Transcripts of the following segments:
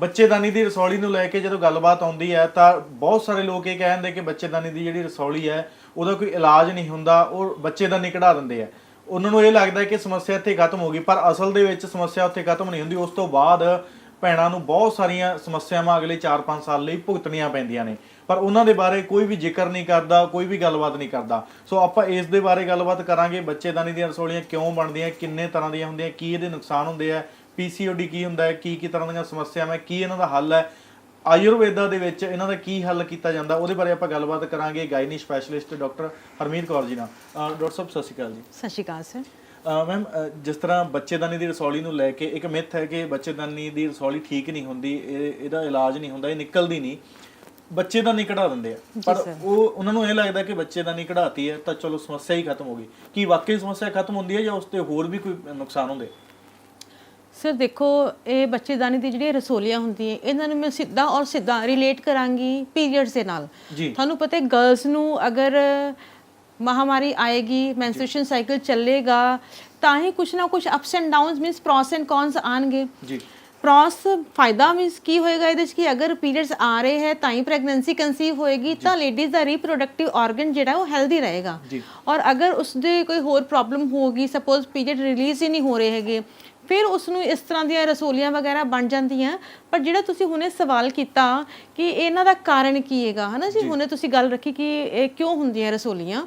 ਬੱਚੇਦਾਨੀ ਦੀ ਰਸੌਲੀ ਨੂੰ ਲੈ ਕੇ ਜਦੋਂ ਗੱਲਬਾਤ ਆਉਂਦੀ ਹੈ ਤਾਂ ਬਹੁਤ ਸਾਰੇ ਲੋਕ ਇਹ ਕਹਿੰਦੇ ਕਿ ਬੱਚੇਦਾਨੀ ਦੀ ਜਿਹੜੀ ਰਸੌਲੀ ਹੈ, ਉਹਦਾ ਕੋਈ ਇਲਾਜ ਨਹੀਂ ਹੁੰਦਾ, ਉਹ ਬੱਚੇਦਾਨੀ ਕਢਾ ਦਿੰਦੇ ਆ। ਉਹਨਾਂ ਨੂੰ ਇਹ ਲੱਗਦਾ ਕਿ ਸਮੱਸਿਆ ਇੱਥੇ ਖਤਮ ਹੋ ਗਈ, ਪਰ ਅਸਲ ਦੇ ਵਿੱਚ ਸਮੱਸਿਆ ਉੱਥੇ ਖਤਮ ਨਹੀਂ ਹੁੰਦੀ। ਉਸ ਤੋਂ ਬਾਅਦ ਭੈਣਾਂ ਨੂੰ ਬਹੁਤ ਸਾਰੀਆਂ ਸਮੱਸਿਆਵਾਂ ਅਗਲੇ 4-5 ਸਾਲ ਲਈ ਭੁਗਤਣੀਆਂ ਪੈਂਦੀਆਂ ਨੇ। ਪਰ ਉਹਨਾਂ ਦੇ ਬਾਰੇ ਕੋਈ ਵੀ ਜ਼ਿਕਰ ਨਹੀਂ ਕਰਦਾ, ਕੋਈ ਵੀ ਗੱਲਬਾਤ ਨਹੀਂ ਕਰਦਾ। ਸੋ ਆਪਾਂ ਇਸ ਦੇ ਬਾਰੇ ਗੱਲਬਾਤ ਕਰਾਂਗੇ, ਬੱਚੇਦਾਨੀ ਦੀਆਂ ਰਸੌਲੀਆਂ ਕਿਉਂ ਬਣਦੀਆਂ, ਕਿੰਨੇ ਤਰ੍ਹਾਂ ਦੀਆਂ ਹੁੰਦੀਆਂ, ਕੀ ਇਹਦੇ ਨੁਕਸਾਨ ਹੁੰਦੇ ਆ ਪੀਸੀਓਡੀ ਕੀ ਹੁੰਦਾ ਹੈ ਕੀ ਕੀ ਤਰ੍ਹਾਂ ਦੀਆਂ ਸਮੱਸਿਆਵਾਂ ਹੈ, ਕੀ ਇਹਨਾਂ ਦਾ ਹੱਲ ਹੈ ਆਯੁਰਵੇਦਾ ਦੇ ਵਿੱਚ ਇਹਨਾਂ ਦਾ ਕੀ ਹੱਲ ਕੀਤਾ ਜਾਂਦਾ ਉਹਦੇ ਬਾਰੇ ਆਪਾਂ ਗੱਲਬਾਤ ਕਰਾਂਗੇ gynae specialist doctor Harmeet Kaur ji ਨਾਲ। ਡਾਕਟਰ ਸਾਹਿਬ ਸਤਿ ਸ਼੍ਰੀ ਅਕਾਲ ਜੀ। ਸਤਿ ਸ਼੍ਰੀ ਅਕਾਲ ਸਰ। ਮੈਮ ਜਿਸ ਤਰ੍ਹਾਂ ਬੱਚੇਦਾਨੀ ਦੀ ਰਸੌਲੀ ਨੂੰ ਲੈ ਕੇ ਇੱਕ ਮਿੱਥ ਹੈ ਕਿ ਬੱਚੇਦਾਨੀ ਦੀ ਰਸੌਲੀ ਠੀਕ ਨਹੀਂ ਹੁੰਦੀ ਇਹ ਇਹਦਾ ਇਲਾਜ ਨਹੀਂ ਹੁੰਦਾ ਇਹ ਨਿਕਲਦੀ ਨਹੀਂ ਬੱਚੇਦਾਨੀ ਕਢਾ ਦਿੰਦੇ ਆ। ਪਰ ਉਹ ਉਹਨਾਂ ਨੂੰ ਇਹ ਲੱਗਦਾ ਕਿ ਬੱਚੇਦਾਨੀ ਕਢਾਤੀ ਹੈ ਤਾਂ ਚਲੋ ਸਮੱਸਿਆ ਹੀ ਖਤਮ ਹੋ ਗਈ। ਕੀ ਵਾਕਈ ਸਮੱਸਿਆ ਖਤਮ ਹੁੰਦੀ ਹੈ ਜਾਂ ਉਸ ਤੇ ਹੋਰ ਵੀ ਕੋਈ ਨੁਕਸਾਨ ਹੁੰਦੇ? ਸਰ ਦੇਖੋ ਇਹ ਬੱਚੇਦਾਨੀ ਦੀ ਜਿਹੜੀ ਰਸੋਲੀਆਂ ਹੁੰਦੀਆਂ ਇਹਨਾਂ ਨੂੰ ਮੈਂ ਸਿੱਧਾ ਔਰ ਸਿੱਧਾ ਰਿਲੇਟ ਕਰਾਂਗੀ ਪੀਰੀਅਡਸ ਦੇ ਨਾਲ। ਤੁਹਾਨੂੰ ਪਤਾ ਹੈ ਗਰਲਸ ਨੂੰ ਅਗਰ ਮਹਾਮਾਰੀ ਆਏਗੀ ਮੈਂਸਟ੍ਰੂਏਸ਼ਨ ਸਾਈਕਲ ਚੱਲੇਗਾ ਤਾਂ ਹੀ ਕੁਛ ਨਾ ਕੁਛ ups and downs means pros and cons ਆਣਗੇ। ਜੀ। ਪ੍ਰੋਸ ਫਾਇਦਾ ਮੀਨਸ ਕੀ ਹੋਏਗਾ ਇਹਦੇ ਚ ਕਿ ਅਗਰ ਪੀਰੀਅਡਸ ਆ ਰਹੇ ਹੈ ਤਾਂ ਹੀ ਪ੍ਰੈਗਨੈਂਸੀ ਕਨਸੀਵ ਹੋਏਗੀ ਤਾਂ ਲੇਡੀਜ਼ ਦਾ ਰੀਪਰੋਡਕਟਿਵ ਆਰਗਨ ਜਿਹੜਾ ਉਹ ਹੈਲਦੀ ਰਹੇਗਾ। ਔਰ ਅਗਰ ਉਸ ਦੇ ਕੋਈ ਹੋਰ ਪ੍ਰੋਬਲਮ ਹੋਗੀ ਸਪੋਜ਼ ਪੀਰੀਅਡ ਰਿਲੀਜ਼ ਹੀ ਨਹੀਂ ਹੋ ਰਹੇ ਹੈਗੇ ਫਿਰ ਉਸ ਨੂੰ ਇਸ ਤਰ੍ਹਾਂ ਦੀਆਂ ਰਸੋਲੀਆਂ ਵਗੈਰਾ ਬਣ ਜਾਂਦੀਆਂ। ਪਰ ਜਿਹੜਾ ਤੁਸੀਂ ਹੁਣੇ ਸਵਾਲ ਕੀਤਾ ਕਿ ਇਹਨਾਂ ਦਾ ਕਾਰਨ ਕੀ ਹੈਗਾ ਹਨਾ ਜੀ? ਹੁਣੇ ਤੁਸੀਂ ਗੱਲ ਰੱਖੀ ਕਿ ਇਹ ਕਿਉਂ ਹੁੰਦੀਆਂ ਰਸੋਲੀਆਂ?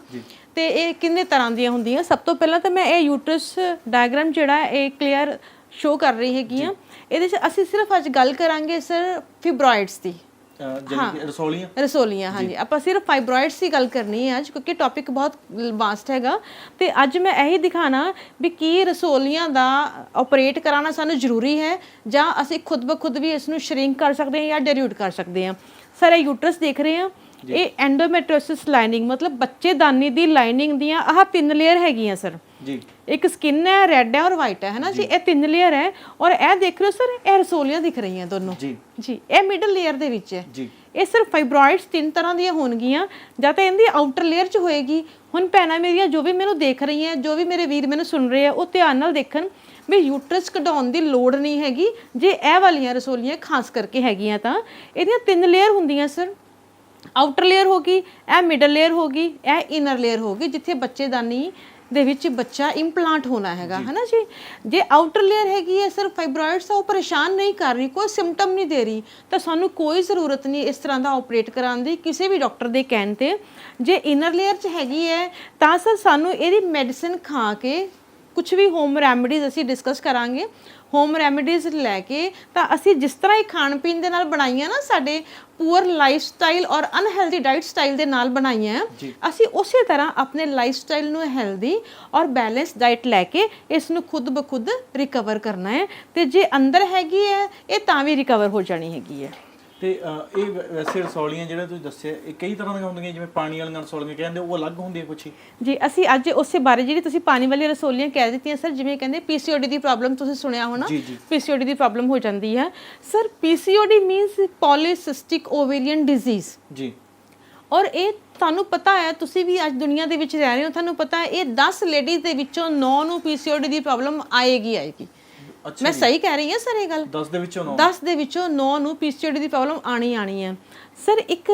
ਤੇ ਇਹ ਕਿੰਨੇ ਤਰ੍ਹਾਂ ਦੀਆਂ ਹੁੰਦੀਆਂ? ਸਭ ਤੋਂ ਪਹਿਲਾਂ ਤਾਂ ਮੈਂ ਇਹ ਯੂਟਰਸ ਡਾਇਗਰਾਮ ਜਿਹੜਾ ਇਹ ਕਲੀਅਰ ਸ਼ੋ ਕਰ ਰਹੀ ਹੈਗੀ ਆ। ਇਹਦੇ 'ਚ ਅਸੀਂ ਸਿਰਫ ਅੱਜ ਗੱਲ ਕਰਾਂਗੇ ਸਰ ਫਿਬਰੋਇਡਸ ਦੀ। ਕਿ ਰਸੌਲੀਆਂ? ਰਸੋਲੀਆਂ ਹਾਂਜੀ। ਆਪਾਂ ਸਿਰਫ ਫਾਈਬਰੋਇਡਸ ਦੀ ਗੱਲ ਕਰਨੀ ਹੈ ਅੱਜ ਕਿਉਂਕਿ ਟੌਪਿਕ ਬਹੁਤ ਵਾਸਟ ਹੈਗਾ। ਤੇ ਅੱਜ ਮੈਂ ਇਹੀ ਦਿਖਾਣਾ ਵੀ ਕੀ ਰਸੋਲੀਆਂ ਦਾ ਆਪਰੇਟ ਕਰਾਉਣਾ ਸਾਨੂੰ ਜ਼ਰੂਰੀ ਹੈ ਜਾਂ ਅਸੀਂ ਖੁਦ ਬ ਖੁਦ ਵੀ ਇਸ ਨੂੰ ਸ਼ਰਿੰਕ ਕਰ ਸਕਦੇ ਹਾਂ ਜਾਂ ਡਿਲਿਊਟ ਕਰ ਸਕਦੇ ਹਾਂ। ਸਰ ਇਹ ਯੂਟਰਸ ਦੇਖ ਰਹੇ ਹਾਂ। ਇਹ ਐਂਡੋਮੈਟ੍ਰਿਓਸਿਸ ਲਾਈਨਿੰਗ ਮਤਲਬ ਬੱਚੇਦਾਨੀ ਦੀ ਲਾਈਨਿੰਗ ਦੀਆਂ ਆਹ ਤਿੰਨ ਲੇਅਰ ਹੈਗੀਆਂ ਸਰ ਜੀ। ਇੱਕ ਸਕਿਨ ਹੈ ਰੈੱਡ ਹੈ ਔਰ ਵਾਈਟ ਹੈ ਹੈ ਨਾ ਜੀ। ਇਹ ਤਿੰਨ ਲੇਅਰ ਹੈ ਔਰ ਇਹ ਦੇਖ ਰਹੇ ਹੋ ਸਰ ਇਹ ਰਸੋਲੀਆਂ ਦਿਖ ਰਹੀਆਂ ਦੋਨੋਂ। ਜੀ। ਜੀ ਇਹ ਮਿਡਲ ਲੇਅਰ ਦੇ ਵਿੱਚ ਹੈ। ਜੀ। ਇਹ ਸਿਰਫ ਫਾਈਬਰੋਇਡਸ ਤਿੰਨ ਤਰ੍ਹਾਂ ਦੀਆਂ ਹੋਣਗੀਆਂ ਜਾਂ ਤਾਂ ਇਹਦੀ ਆਊਟਰ ਲੇਅਰ 'ਚ ਹੋਏਗੀ। ਹੁਣ ਭੈਣਾਂ ਮੇਰੀਆਂ ਜੋ ਵੀ ਮੈਨੂੰ ਦੇਖ ਰਹੀਆਂ ਜੋ ਵੀ ਮੇਰੇ ਵੀਰ ਮੈਨੂੰ ਸੁਣ ਰਹੇ ਆ ਉਹ ਧਿਆਨ ਨਾਲ ਦੇਖਣ ਵੀ ਯੂਟਰਸ ਕਢਾਉਣ ਦੀ ਲੋੜ ਨਹੀਂ ਹੈਗੀ ਜੇ ਇਹ ਵਾਲੀਆਂ ਰਸੋਲੀਆਂ ਖਾਸ ਕਰਕੇ ਹੈਗੀਆਂ ਤਾਂ। ਇਹਦੀਆਂ ਤਿੰਨ ਲੇਅਰ ਹੁੰਦੀਆਂ ਸਰ ਆਊਟਰ ਲੇਅਰ ਹੋਗੀ ਇਹ ਮਿਡਲ ਲੇਅਰ ਹੋਗੀ ਇਹ ਇਨਰ ਲੇਅਰ ਹੋਗੀ ਜਿੱਥੇ ਬੱਚੇਦਾਨੀ ਦੇ ਵਿੱਚ ਬੱਚਾ ਇੰਪਲਾਂਟ ਹੋਣਾ ਹੈਗਾ ਹਨਾ ਜੀ? ਜੇ ਆਊਟਰ ਲੇਅਰ ਹੈਗੀ ਹੈ ਸਿਰਫ ਫਾਈਬਰੋਇਡਸ ਆ ਉਹ ਪਰੇਸ਼ਾਨ ਨਹੀਂ ਕਰ ਰਹੀ ਕੋਈ ਸਿੰਪਟਮ ਨਹੀਂ ਦੇ ਰਹੀ ਤਾਂ ਸਾਨੂੰ ਕੋਈ ਜ਼ਰੂਰਤ ਨਹੀਂ ਇਸ ਤਰ੍ਹਾਂ ਦਾ ਆਪਰੇਟ ਕਰਾਉਣ ਦੀ ਕਿਸੇ ਵੀ ਡਾਕਟਰ ਦੇ ਕਹਿਣ ਤੇ। ਜੇ ਇਨਰ ਲੇਅਰ 'ਚ ਹੈਗੀ ਹੈ ਤਾਂ ਸਰ ਸਾਨੂੰ ਇਹਦੀ ਮੈਡੀਸਿਨ ਖਾ ਕੇ ਕੁਝ ਵੀ ਹੋਮ ਰੈਮੇਡੀਜ਼ ਅਸੀਂ ਡਿਸਕਸ ਕਰਾਂਗੇ। ਹੋਮ ਰੈਮੇਡੀਜ਼ ਲੈ ਕੇ ਤਾਂ ਅਸੀਂ ਜਿਸ ਤਰ੍ਹਾਂ ਇਹ ਖਾਣ ਪੀਣ ਦੇ ਨਾਲ ਬਣਾਈਆਂ ਨਾ ਸਾਡੇ ਪੂਅਰ ਲਾਈਫ ਸਟਾਈਲ ਔਰ ਅਨਹੈਲਦੀ ਡਾਈਟ ਸਟਾਈਲ ਦੇ ਨਾਲ ਬਣਾਈਆਂ ਹੈ, ਅਸੀਂ ਉਸੇ ਤਰ੍ਹਾਂ ਆਪਣੇ ਲਾਈਫ ਸਟਾਈਲ ਨੂੰ ਹੈਲਦੀ ਔਰ ਬੈਲੈਂਸ ਡਾਈਟ ਲੈ ਕੇ ਇਸ ਨੂੰ ਖੁਦ ਬਖੁਦ ਰਿਕਵਰ ਕਰਨਾ ਹੈ ਤੇ ਜੇ ਅੰਦਰ ਹੈਗੀ ਹੈ ਇਹ ਤਾਂ ਵੀ ਰਿਕਵਰ ਹੋ ਜਾਣੀ ਹੈਗੀ ਹੈ। ਤੇ ਇਹ ਵੈ- ਵੈਸੇ ਰਸੌਲੀਆਂ ਜਿਹੜਾ ਤੁਸੀਂ ਦੱਸਿਆ ਇਹ ਕਈ ਤਰ੍ਹਾਂ ਦੀਆਂ ਹੁੰਦੀਆਂ ਜਿਵੇਂ ਪਾਣੀ ਵਾਲੀਆਂ ਰਸੌਲੀਆਂ ਕਹਿੰਦੇ ਉਹ ਅਲੱਗ ਹੁੰਦੀਆਂ ਕੁਛ ਹੀ? ਜੀ ਅਸੀਂ ਅੱਜ ਉਸੇ ਬਾਰੇ ਜਿਹੜੀ ਤੁਸੀਂ ਪਾਣੀ ਵਾਲੀ ਰਸੋਲੀਆਂ ਕਹਿ ਦਿੱਤੀਆਂ ਸਰ ਜਿਵੇਂ ਕਹਿੰਦੇ ਪੀਸੀਓਡੀ ਦੀ ਪ੍ਰੋਬਲਮ ਤੁਸੀਂ ਸੁਣਿਆ ਹੋਣਾ ਜੀ, ਜੀ। ਪੀਸੀਓਡੀ ਦੀ ਪ੍ਰੋਬਲਮ ਹੋ ਜਾਂਦੀ ਹੈ। Sir PCOD means polycystic ovarian disease ਜੀ। ਔਰ ਇਹ ਤੁਹਾਨੂੰ ਪਤਾ ਹੈ ਤੁਸੀਂ ਵੀ ਅੱਜ ਦੁਨੀਆ ਦੇ ਵਿੱਚ ਰਹਿ ਰਹੇ ਹੋ ਤੁਹਾਨੂੰ ਪਤਾ ਹੈ ਇਹ 10 ਲੇਡੀਜ਼ ਦੇ ਵਿੱਚੋਂ 9 ਨੂੰ ਪੀਸੀਓਡੀ ਦੀ ਪ੍ਰੋਬਲਮ ਆਏਗੀ ਆਏਗੀ। ਮੈਂ ਸਹੀ ਕਹਿ ਰਹੀ ਹਾਂ ਸਰ ਇਹ ਗੱਲ? 10 ਦੇ ਵਿੱਚੋਂ 9 10 ਦੇ ਵਿੱਚੋਂ 9 ਨੂੰ ਪੀਸੀਓਡੀ ਦੀ ਪ੍ਰੋਬਲਮ ਆਣੀ ਆਣੀ ਹੈ। ਸਰ ਇੱਕ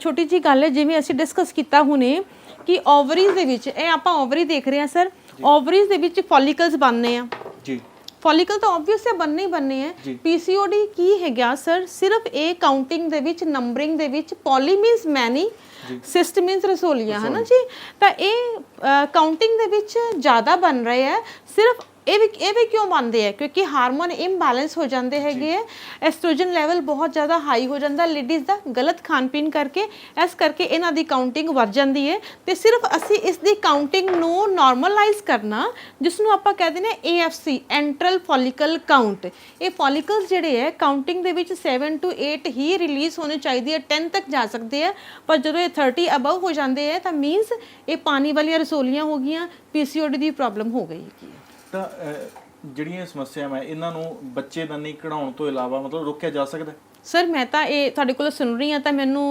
ਛੋਟੀ ਜੀ ਗੱਲ ਹੈ ਜਿਵੇਂ ਅਸੀਂ ਡਿਸਕਸ ਕੀਤਾ ਹੁਣੇ ਕਿ ਓਵਰੀਜ਼ ਦੇ ਵਿੱਚ ਇਹ ਆਪਾਂ ਓਵਰੀ ਦੇਖ ਰਹੇ ਹਾਂ ਸਰ ਓਵਰੀਜ਼ ਦੇ ਵਿੱਚ ਫੋਲੀਕਲਸ ਬਣਨੇ ਆ। ਜੀ। ਫੋਲੀਕਲ ਤਾਂ ਆਬਵੀਅਸ ਹੈ ਬੰਨੇ ਹੀ ਬੰਨੇ ਹੈ। ਪੀਸੀਓਡੀ ਕੀ ਹੈਗਾ ਸਰ? ਸਿਰਫ ਇਹ ਕਾਊਂਟਿੰਗ ਦੇ ਵਿੱਚ ਨੰਬਰਿੰਗ ਦੇ ਵਿੱਚ poly means many cyst means ਰਸੋਲੀਆਂ ਹੈ ਨਾ ਜੀ? ਤਾਂ ਇਹ ਕਾਊਂਟਿੰਗ ਦੇ ਵਿੱਚ ਜ਼ਿਆਦਾ ਬਣ ਰਹੇ ਹੈ। ਸਿਰਫ ਇਹ ਵੀ ਇਹ ਵੀ ਕਿਉਂ ਬਣਦੇ ਹੈ ਕਿਉਂਕਿ ਹਾਰਮੋਨ ਇੰਬੈਲੈਂਸ ਹੋ ਜਾਂਦੇ ਹੈਗੇ ਹੈ ਐਸਟ੍ਰੋਜਨ ਲੈਵਲ ਬਹੁਤ ਜ਼ਿਆਦਾ ਹਾਈ ਹੋ ਜਾਂਦਾ। ਲੇਡੀਜ਼ ਦਾ ਗਲਤ ਖਾਣ ਪੀਣ ਕਰਕੇ ਇਸ ਕਰਕੇ ਇਹਨਾਂ ਦੀ ਕਾਊਂਟਿੰਗ ਵੱਧ ਜਾਂਦੀ ਹੈ। ਤੇ ਸਿਰਫ ਅਸੀਂ ਇਸ ਦੀ ਕਾਊਂਟਿੰਗ ਨੂੰ ਨਾਰਮਲਾਈਜ਼ ਕਰਨਾ ਜਿਸ ਨੂੰ ਆਪਾਂ ਕਹਿੰਦੇ ਨੇ AFC ਐਂਟਰਲ ਫੋਲੀਕਲ ਕਾਊਂਟ ਇਹ ਫੋਲੀਕਲਸ ਜਿਹੜੇ ਹੈ ਕਾਊਂਟਿੰਗ ਦੇ ਵਿੱਚ 7 ਟੂ 8 ਹੀ ਰਿਲੀਜ਼ ਹੋਣੇ ਚਾਹੀਦੀ ਹੈ 10 ਤੱਕ ਜਾ ਸਕਦੇ ਆ। ਪਰ ਜਦੋਂ ਇਹ 30 ਅਬਵ ਹੋ ਜਾਂਦੇ ਹੈ ਤਾਂ ਮੀਨਸ ਇਹ ਪਾਣੀ ਵਾਲੀਆਂ ਰਸੋਲੀਆਂ ਹੋ ਗਈਆਂ ਪੀਸੀਓਡੀ ਦੀ ਪ੍ਰੋਬਲਮ ਹੋ ਗਈ ਹੈ। ਤਾਂ ਅਹ, ਜਿਹੜੀਆਂ ਇਹ ਸਮੱਸਿਆਵਾਂ ਹੈ, ਇਹਨਾਂ ਨੂੰ ਬੱਚੇਦਾਨੀ ਕਢਾਉਣ ਤੋਂ ਇਲਾਵਾ ਮਤਲਬ ਰੋਕਿਆ ਜਾ ਸਕਦਾ ਹੈ? ਸਰ ਮੈਂ ਤਾਂ ਇਹ ਤੁਹਾਡੇ ਕੋਲ ਸੁਣ ਰਹੀ ਹਾਂ ਤਾਂ ਮੈਨੂੰ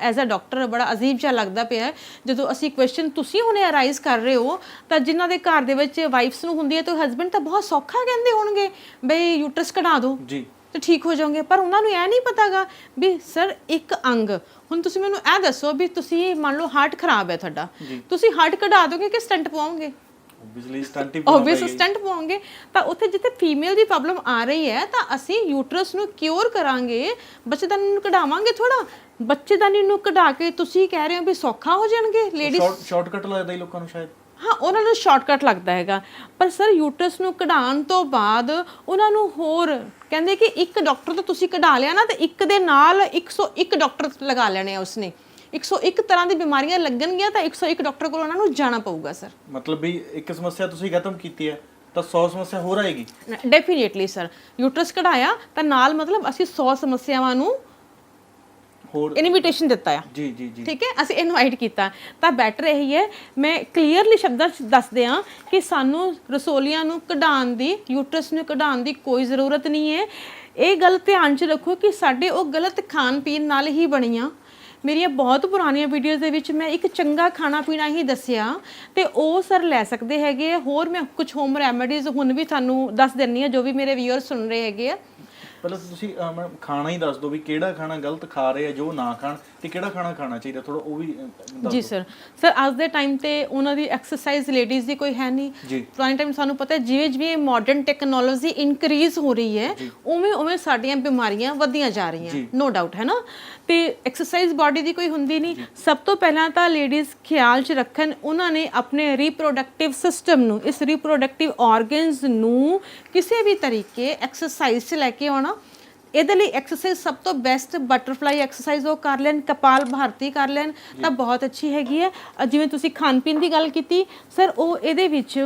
ਐਜ਼ ਅ ਡਾਕਟਰ ਬੜਾ ਅਜੀਬ ਜਿਹਾ ਲੱਗਦਾ ਪਿਆ ਹੈ। ਜਦੋਂ ਅਸੀਂ ਕੁਐਸਚਨ ਤੁਸੀਂ ਹੁਣੇ ਅਰਾਈਜ਼ ਕਰ ਰਹੇ ਹੋ ਤਾਂ ਜਿਨ੍ਹਾਂ ਦੇ ਘਰ ਦੇ ਵਿੱਚ ਵਾਈਫਸ ਨੂੰ ਹੁੰਦੀ ਹੈ ਤਾਂ ਹਸਬੰਡ ਤਾਂ ਬਹੁਤ ਸੌਖਾ ਕਹਿੰਦੇ ਹੋਣਗੇ ਬਈ ਯੂਟਰਸ ਕਢਾ ਦਿਓ ਜੀ। ਤੇ ਠੀਕ ਹੋ ਜਾਓਗੇ। ਪਰ ਉਹਨਾਂ ਨੂੰ ਇਹ ਨਹੀਂ ਪਤਾਗਾ ਵੀ ਸਰ ਇੱਕ ਅੰਗ। ਹੁਣ ਤੁਸੀਂ ਮੈਨੂੰ ਇਹ ਦੱਸੋ ਵੀ ਤੁਸੀਂ ਮੰਨ ਲਓ ਹਾਰਟ ਖਰਾਬ ਹੈ ਤੁਹਾਡਾ। ਤੁਸੀਂ ਹਾਰਟ ਕਢਾ ਦੋਗੇ ਕਿ ਸਟੰਟ ਪਵਾਓਗੇ? ਓਬਵੀਅਸਲੀ ਸਟੰਟ ਹੀ ਆਬਵੀਅਸ ਸਟੰਟ ਪਾਉਂਗੇ। ਤਾਂ ਉੱਥੇ ਜਿੱਥੇ ਫੀਮੇਲ ਦੀ ਪ੍ਰੋਬਲਮ ਆ ਰਹੀ ਹੈ ਤਾਂ ਅਸੀਂ ਯੂਟਰਸ ਨੂੰ ਕਿਉਰ ਕਰਾਂਗੇ। ਬੱਚੇਦਾਨੀ ਨੂੰ ਕਢਾਵਾਂਗੇ ਥੋੜਾ ਬੱਚੇਦਾਨੀ ਨੂੰ ਕਢਾ ਕੇ ਤੁਸੀਂ ਕਹਿ ਰਹੇ ਹੋ ਵੀ ਸੌਖਾ ਹੋ ਜਾਣਗੇ ਲੇਡੀ ਸ਼ਾਰਟ ਸ਼ਾਰਟਕਟ ਲੱਗਦਾ ਹੀ ਲੋਕਾਂ ਨੂੰ ਸ਼ਾਇਦ। ਹਾਂ ਉਹਨਾਂ ਨੂੰ ਸ਼ਾਰਟਕਟ ਲੱਗਦਾ ਹੈਗਾ। ਪਰ ਸਰ ਯੂਟਰਸ ਨੂੰ ਕਢਾਉਣ ਤੋਂ ਬਾਅਦ ਉਹਨਾਂ ਨੂੰ ਹੋਰ ਕਹਿੰਦੇ ਕਿ ਇੱਕ ਡਾਕਟਰ ਤੋਂ ਤੁਸੀਂ ਕਢਾ ਲਿਆ ਨਾ ਤੇ ਇੱਕ ਦੇ ਨਾਲ 101 ਡਾਕਟਰ ਲਗਾ ਲੈਣੇ ਆ ਉਸਨੇ। 101 ਤਰ੍ਹਾਂ ਦੀ ਬਿਮਾਰੀਆਂ ਲੱਗਣਗੀਆਂ ਤਾਂ 101 ਡਾਕਟਰ ਕੋਲ ਉਹਨਾਂ ਨੂੰ ਜਾਣਾ ਪਊਗਾ ਸਰ। ਮਤਲਬ ਵੀ ਇੱਕ ਸਮੱਸਿਆ ਤੁਸੀਂ ਖਤਮ ਕੀਤੀ ਹੈ ਤਾਂ 100 ਸਮੱਸਿਆ ਹੋਰ ਆਏਗੀ? Definitely sir. ਯੂਟਰਸ ਕਢਾਇਆ ਤਾਂ ਨਾਲ ਮਤਲਬ ਅਸੀਂ 100 ਸਮੱਸਿਆਵਾਂ ਨੂੰ ਹੋਰ ਇਨਵੀਟੇਸ਼ਨ ਦਿੱਤਾ ਆ। ਜੀ ਜੀ ਜੀ। ਠੀਕ ਹੈ? ਅਸੀਂ ਇਨਵਾਈਟ ਕੀਤਾ। ਤਾਂ ਬੈਟਰ ਇਹੀ ਹੈ ਮੈਂ ਕਲੀਅਰਲੀ ਸ਼ਬਦਾਂ 'ਚ ਦੱਸਦੇ ਹਾਂ ਕਿ ਸਾਨੂੰ ਰਸੋਲੀਆਂ ਨੂੰ ਕਢਾਉਣ ਦੀ ਯੂਟਰਸ ਨੂੰ ਕਢਾਉਣ ਦੀ ਕੋਈ ਜ਼ਰੂਰਤ ਨਹੀਂ ਹੈ। ਇਹ ਗੱਲ ਧਿਆਨ 'ਚ ਰੱਖੋ ਕਿ ਸਾਡੇ ਉਹ ਗਲਤ ਖਾਣ ਪੀਣ ਨਾਲ ਹੀ ਬਣੀਆਂ। ਮੇਰੀਆਂ ਬਹੁਤ ਪੁਰਾਣੀਆਂ ਵੀਡੀਓਜ਼ ਦੇ ਵਿੱਚ ਮੈਂ ਇੱਕ ਚੰਗਾ ਖਾਣਾ ਪੀਣਾ ਹੀ ਦੱਸਿਆ ਤੇ ਉਹ ਸਰ ਲੈ ਸਕਦੇ ਹੈਗੇ ਆ। ਹੋਰ ਮੈਂ ਕੁਝ ਹੋਮ ਰੈਮੇਡੀਜ਼ ਹੁਣ ਵੀ ਤੁਹਾਨੂੰ ਦੱਸ ਦਿੰਨੀ ਆ ਜੋ ਵੀ ਮੇਰੇ ਵੀਅਰ ਸੁਣ ਰਹੇ ਹੈਗੇ ਆ ਪਹਿਲਾਂ ਤਾਂ ਤੁਸੀਂ ਅਹ, ਮੈਡਮ ਖਾਣਾ ਹੀ ਦੱਸ ਦਿਓ ਵੀ ਕਿਹੜਾ ਖਾਣਾ ਗਲਤ ਖਾ ਰਹੇ ਆ ਜੋ ਨਾ ਖਾਣ ਤੇ ਕਿਹੜਾ ਖਾਣਾ ਖਾਣਾ ਚਾਹੀਦਾ ਥੋੜਾ ਉਹ ਵੀ ਅਹ, ਦੱਸ ਜੀ ਸਰ ਸਰ ਅੱਜ ਦੇ ਟਾਈਮ ਤੇ ਉਹਨਾਂ ਦੀ ਐਕਸਰਸਾਈਜ਼ ਲੇਡੀਜ਼ ਦੀ ਕੋਈ ਹੈ ਨਹੀਂ। ਜੀ। ਪੁਰਾਣੇ ਟਾਈਮ ਸਾਨੂੰ ਪਤਾ ਹੈ ਜਿਵੇਂ ਜਿਵੇਂ ਮਾਡਰਨ ਟੈਕਨੋਲੋਜੀ ਇਨਕਰੀਜ਼ ਹੋ ਰਹੀ ਹੈ ਉਵੇਂ ਉਵੇਂ ਸਾਡੀਆਂ ਬਿਮਾਰੀਆਂ ਵਧੀਆਂ ਜਾ ਰਹੀਆਂ ਨੋ ਡਾਊਟ ਹੈ ਨਾ? ਤੇ ਐਕਸਰਸਾਈਜ਼ ਬਾਡੀ ਦੀ ਕੋਈ ਹੁੰਦੀ ਨਹੀਂ। ਸਭ ਤੋਂ ਪਹਿਲਾਂ ਤਾਂ ਲੇਡੀਜ਼ ਖਿਆਲ 'ਚ ਰੱਖਣ ਉਹਨਾਂ ਨੇ ਆਪਣੇ ਰੀਪਰੋਡਕਟਿਵ ਸਿਸਟਮ ਨੂੰ ਇਸ ਰੀਪਰੋਡਕਟਿਵ ਆਰਗਨਸ ਨੂੰ ਕਿਸੇ ਵੀ ਤਰੀਕੇ ਐਕਸਰਸਾਈਜ਼ 'ਚ ਲੈ ਕੇ ਆਉਣਾ ਇਹਦੇ ਲਈ ਐਕਸਰਸਾਈਜ਼ ਸਭ ਤੋਂ ਬੈਸਟ ਬਟਰਫਲਾਈ ਐਕਸਰਸਾਈਜ਼ ਉਹ ਕਰ ਲੈਣ ਕਪਾਲ ਭਾਰਤੀ ਕਰ ਲੈਣ ਤਾਂ ਬਹੁਤ ਅੱਛੀ ਹੈਗੀ ਹੈ। ਅ, ਜਿਵੇਂ ਤੁਸੀਂ ਖਾਣ ਪੀਣ ਦੀ ਗੱਲ ਕੀਤੀ ਸਰ ਉਹ ਇਹਦੇ ਵਿੱਚ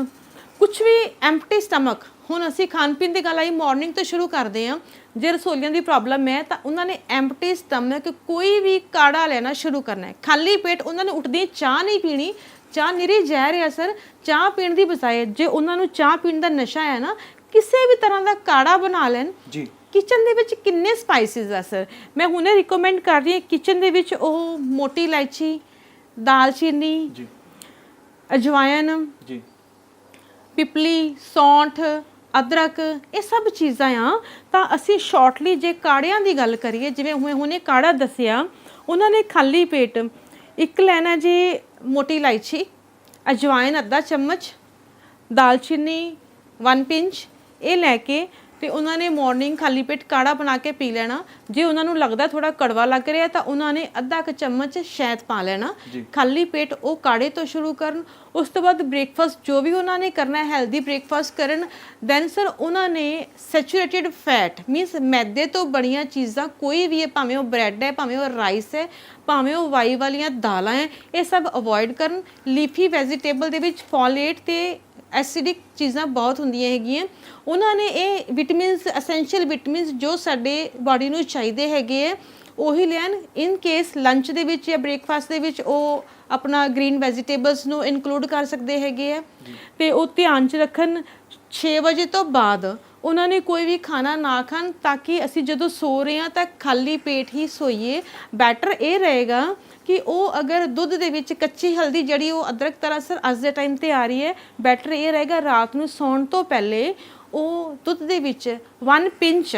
ਕੁਝ ਵੀ ਐਮਪਟੀ ਸਟਮਕ ਹੁਣ ਅਸੀਂ ਖਾਣ ਪੀਣ ਦੀ ਗੱਲ ਆਈ ਮਾਰਨਿੰਗ ਤੋਂ ਸ਼ੁਰੂ ਕਰਦੇ ਹਾਂ ਜੇ ਰਸੋਲੀਆਂ ਦੀ ਪ੍ਰੋਬਲਮ ਹੈ ਤਾਂ ਉਹਨਾਂ ਨੇ ਐਮਪਟੀ ਸਟਮਕ ਕੋਈ ਵੀ ਕਾੜਾ ਲੈਣਾ ਸ਼ੁਰੂ ਕਰਨਾ ਹੈ। ਖਾਲੀ ਪੇਟ ਉਹਨਾਂ ਨੇ ਉੱਠਦੀ ਚਾਹ ਨਹੀਂ ਪੀਣੀ ਚਾਹ ਨਿਰੀ ਜ਼ਹਿਰ ਹੈ ਸਰ ਚਾਹ ਪੀਣ ਦੀ ਬਜਾਏ ਜੇ ਉਹਨਾਂ ਨੂੰ ਚਾਹ ਪੀਣ ਦਾ ਨਸ਼ਾ ਹੈ ਨਾ ਕਿਸੇ ਵੀ ਤਰ੍ਹਾਂ ਦਾ ਕਾੜਾ ਬਣਾ ਲੈਣ ਜੀ। ਕਿਚਨ ਦੇ ਵਿੱਚ ਕਿੰਨੇ ਸਪਾਈਸਿਸ ਆ ਸਰ? ਮੈਂ ਹੁਣੇ ਰਿਕਮੈਂਡ ਕਰ ਰਹੀ ਹਾਂ ਕਿਚਨ ਦੇ ਵਿੱਚ ਉਹ ਮੋਟੀ ਇਲਾਇਚੀ ਦਾਲਚੀਨੀ ਜੀ। ਅਜਵਾਇਨ ਜੀ। ਪਿਪਲੀ ਸੌਂਠ ਅਦਰਕ ਇਹ ਸਭ ਚੀਜ਼ਾਂ ਆ। ਤਾਂ ਅਸੀਂ ਸ਼ਾਰਟਲੀ ਜੇ ਕਾੜਿਆਂ ਦੀ ਗੱਲ ਕਰੀਏ ਜਿਵੇਂ ਹੁਣੇ ਹੁਣੇ ਕਾੜਾ ਦੱਸਿਆ ਉਹਨਾਂ ਨੇ ਖਾਲੀ ਪੇਟ ਇੱਕ ਲੈਣਾ ਜੀ ਮੋਟੀ ਇਲਾਇਚੀ ਅਜਵਾਇਨ ਅੱਧਾ ਚਮਚ ਦਾਲਚੀਨੀ 1 ਪਿੰਚ ਇਹ ਲੈ ਕੇ ਤੇ ਉਹਨਾਂ ਨੇ ਮਾਰਨਿੰਗ ਖਾਲੀ ਪੇਟ ਕਾੜਾ ਬਣਾ ਕੇ ਪੀ ਲੈਣਾ। ਜੇ ਉਹਨਾਂ ਨੂੰ ਲੱਗਦਾ ਥੋੜਾ ਕੜਵਾ ਲੱਗ ਰਿਹਾ ਤਾਂ ਉਹਨਾਂ ਨੇ ਅੱਧਾ ਕੁ ਚਮਚ ਸ਼ਹਿਦ ਪਾ ਲੈਣਾ। ਖਾਲੀ ਪੇਟ ਉਹ ਕਾੜੇ ਤੋਂ ਸ਼ੁਰੂ ਕਰਨ ਉਸ ਤੋਂ ਬਾਅਦ ਬ੍ਰੇਕਫਾਸਟ ਜੋ ਵੀ ਉਹਨਾਂ ਨੇ ਕਰਨਾ ਹੈ ਹੈਲਦੀ ਬ੍ਰੇਕਫਾਸਟ ਕਰਨ ਦੈਨ ਸਰ ਉਹਨਾਂ ਨੇ ਸੈਚੂਰੇਟਿਡ ਫੈਟ ਮੀਨਸ ਮੈਦੇ ਤੋਂ ਬਣੀਆਂ ਚੀਜ਼ਾਂ ਕੋਈ ਵੀ ਹੈ ਭਾਵੇਂ ਉਹ ਬ੍ਰੈਡ ਹੈ ਭਾਵੇਂ ਉਹ ਰਾਈਸ ਹੈ ਭਾਵੇਂ ਉਹ ਵਾਈ ਵਾਲੀਆਂ ਦਾਲਾਂ ਹੈ ਇਹ ਸਭ ਅਵੋਇਡ ਕਰਨ। ਲੀਫੀ ਵੈਜੀਟੇਬਲ ਦੇ ਵਿੱਚ ਫੋਲੇਟ ਤੇ ਐਸਿਡਿਕ ਚੀਜ਼ਾਂ ਬਹੁਤ ਹੁੰਦੀਆਂ ਹੈਗੀਆਂ। ਉਹਨਾਂ ਨੇ ਇਹ ਵਿਟਾਮਿਨਸ ਐਸੈਂਸ਼ੀਅਲ ਵਿਟਾਮਿਨਸ ਜੋ ਸਾਡੇ ਬਾਡੀ ਨੂੰ ਚਾਹੀਦੇ ਹੈਗੇ ਆ ਉਹੀ ਲੈਣ। ਇਨ ਕੇਸ ਲੰਚ ਦੇ ਵਿੱਚ ਜਾਂ ਬ੍ਰੇਕਫਾਸਟ ਦੇ ਵਿੱਚ ਉਹ ਆਪਣਾ ਗ੍ਰੀਨ ਵੈਜੀਟੇਬਲਸ ਨੂੰ ਇਨਕਲੂਡ ਕਰ ਸਕਦੇ ਹੈਗੇ ਆ। ਤੇ ਉਹ ਧਿਆਨ 'ਚ ਰੱਖਣ 6 ਵਜੇ ਤੋਂ ਬਾਅਦ ਉਹਨਾਂ ਨੇ ਕੋਈ ਵੀ ਖਾਣਾ ਨਾ ਖਾਣ ਤਾਂ ਕਿ ਅਸੀਂ ਜਦੋਂ ਸੋ ਰਹੇ ਹਾਂ ਤਾਂ ਖਾਲੀ ਪੇਟ ਹੀ ਸੋਈਏ। ਬੈਟਰ ਇਹ ਰਹੇਗਾ ਕਿ ਉਹ ਅਗਰ ਦੁੱਧ ਦੇ ਵਿੱਚ ਕੱਚੀ ਹਲਦੀ ਜਿਹੜੀ ਉਹ ਅਦਰਕ ਤਰ੍ਹਾਂ ਸਰ ਅੱਜ ਦੇ ਟਾਈਮ ਤੇ ਆ ਰਹੀ ਹੈ ਬੈਟਰ ਇਹ ਰਹੇਗਾ ਰਾਤ ਨੂੰ ਸੌਣ ਤੋਂ ਪਹਿਲੇ ਉਹ ਦੁੱਧ ਦੇ ਵਿੱਚ 1 ਪਿੰਚ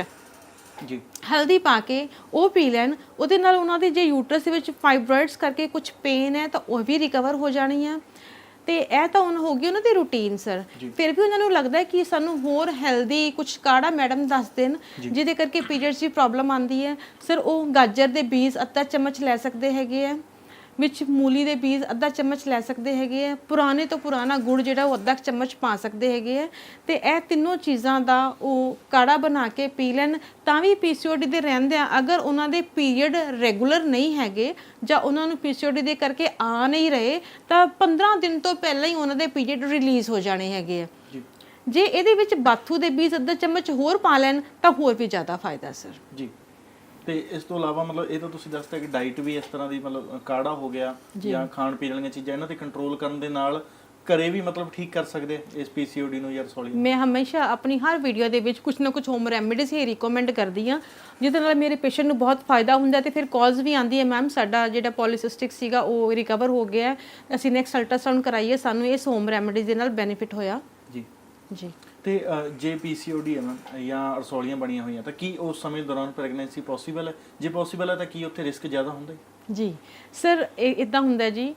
ਜੀ। ਹਲਦੀ ਪਾ ਕੇ ਉਹ ਪੀ ਲੈਣ। ਉਹਦੇ ਨਾਲ ਉਹਨਾਂ ਦੇ ਜੇ ਯੂਟਰਸ ਦੇ ਵਿੱਚ ਫਾਈਬਰੋਇਡਸ ਕਰਕੇ ਕੁਝ ਪੇਨ ਹੈ ਤਾਂ ਉਹ ਵੀ ਰਿਕਵਰ ਹੋ ਜਾਣੀ ਆ ਤੇ ਇਹ ਤਾਂ ਹੁਣ ਹੋ ਗਈ ਉਹਨਾਂ ਦੀ ਰੂਟੀਨ ਸਰ ਫਿਰ ਵੀ ਉਹਨਾਂ ਨੂੰ ਲੱਗਦਾ ਹੈ ਕਿ ਸਾਨੂੰ ਹੋਰ ਹੈਲਦੀ ਕੁਝ ਕਾੜਾ ਮੈਡਮ ਦੱਸ ਦੇਣ ਜਿਹਦੇ ਕਰਕੇ ਪੀਰੀਅਡਸ ਦੀ ਪ੍ਰੋਬਲਮ ਆਂਦੀ ਹੈ। ਸਰ ਉਹ ਗਾਜਰ ਦੇ ਬੀਜ ਅੱਧਾ ਚਮਚ ਲੈ ਸਕਦੇ ਹੈਗੇ ਆ। ਵਿੱਚ ਮੂਲੀ ਦੇ ਬੀਜ ਅੱਧਾ ਚਮਚ ਲੈ ਸਕਦੇ ਹੈਗੇ ਆ। ਪੁਰਾਣੇ ਤੋਂ ਪੁਰਾਣਾ ਗੁੜ ਜਿਹੜਾ ਉਹ ਅੱਧਾ ਚਮਚ ਪਾ ਸਕਦੇ ਹੈਗੇ ਆ। ਤੇ ਇਹ ਤਿੰਨੋਂ ਚੀਜ਼ਾਂ ਦਾ ਉਹ ਕਾੜਾ ਬਣਾ ਕੇ ਪੀ ਲੈਣ ਤਾਂ ਵੀ ਪੀਸੀਓਡੀ ਦੇ ਰਹਿੰਦੇ ਆ। ਅਗਰ ਉਹਨਾਂ ਦੇ ਪੀਰੀਅਡ ਰੈਗੂਲਰ ਨਹੀਂ ਹੈਗੇ ਜਾਂ ਉਹਨਾਂ ਨੂੰ ਪੀਸੀਓਡੀ ਦੇ ਕਰਕੇ ਆ ਨਹੀਂ ਰਹੇ ਤਾਂ 15 ਦਿਨ ਤੋਂ ਪਹਿਲਾਂ ਹੀ ਉਹਨਾਂ ਦੇ ਪੀਰੀਅਡ ਰਿਲੀਜ਼ ਹੋ ਜਾਣੇ ਹੈਗੇ ਆ। ਜੀ। ਜੇ ਇਹਦੇ ਵਿੱਚ ਬਾਥੂ ਦੇ ਬੀਜ ਅੱਧਾ ਚਮਚ ਹੋਰ ਪਾ ਲੈਣ ਤਾਂ ਹੋਰ ਵੀ ਜ਼ਿਆਦਾ ਫਾਇਦਾ ਸਰ। ਜੀ। ਤੇ ਇਸ ਤੋਂ ਇਲਾਵਾ ਮਤਲਬ ਇਹ ਤਾਂ ਤੁਸੀਂ ਦੱਸਤਾ ਕਿ ਡਾਈਟ ਵੀ ਇਸ ਤਰ੍ਹਾਂ ਦੀ ਮਤਲਬ ਕਾੜਾ ਹੋ ਗਿਆ ਜਾਂ। ਖਾਣ ਪੀਣ ਵਾਲੀਆਂ ਚੀਜ਼ਾਂ ਇਹਨਾਂ ਤੇ ਕੰਟਰੋਲ ਕਰਨ ਦੇ ਨਾਲ ਘਰੇ ਵੀ ਮਤਲਬ ਠੀਕ ਕਰ ਸਕਦੇ ਇਸ ਪੀਸੀਓਡੀ ਨੂੰ ਜਾਂ ਰਸੌਲੀ ਨੂੰ? ਮੈਂ ਹਮੇਸ਼ਾ ਆਪਣੀ ਹਰ ਵੀਡੀਓ ਦੇ ਵਿੱਚ ਕੁਝ ਨਾ ਕੁਝ ਹੋਮ ਰੈਮੇਡੀਜ਼ ਹੀ ਰਿਕਮੈਂਡ ਕਰਦੀ ਆ ਜਿਹਦੇ ਨਾਲ ਮੇਰੇ ਪੇਸ਼ੈਂਟ ਨੂੰ ਬਹੁਤ ਫਾਇਦਾ ਹੁੰਦਾ ਤੇ ਫਿਰ ਕਾਜ਼ ਵੀ ਆਂਦੀ ਹੈ ਮੈਮ ਸਾਡਾ ਜਿਹੜਾ ਪੋਲੀਸਿਸਟਿਕ ਸੀਗਾ ਉਹ ਰਿਕਵਰ ਹੋ ਗਿਆ। ਅਸੀਂ ਨੈਕਸਟ ਅਲਟਰਾਸਾਊਂਡ ਕਰਾਈਏ। ਸਾਨੂੰ ਇਸ ਹੋਮ ਰੈਮੇਡੀਜ਼ ਦੇ ਨਾਲ ਬੈਨੀਫਿਟ ਹੋਇਆ। ਜੀ। ਜੀ। ਤੇ ਅ, ਜੇ ਪੀਸੀਓਡੀ ਹੈ ਮੈਮ ਜਾਂ ਰਸੌਲੀਆਂ ਬਣੀਆਂ ਹੋਈਆਂ ਤਾਂ ਕੀ ਉਸ ਸਮੇਂ ਦੌਰਾਨ ਪ੍ਰੈਗਨੈਂਸੀ ਪੋਸੀਬਲ ਹੈ? ਜੇ ਪੋਸੀਬਲ ਹੈ ਤਾਂ ਕੀ ਉੱਥੇ ਰਿਸਕ ਜ਼ਿਆਦਾ ਹੁੰਦਾ? ਹੈ ਜੀ। ਸਰ ਇਦਾਂ ਹੁੰਦਾ ਜੀ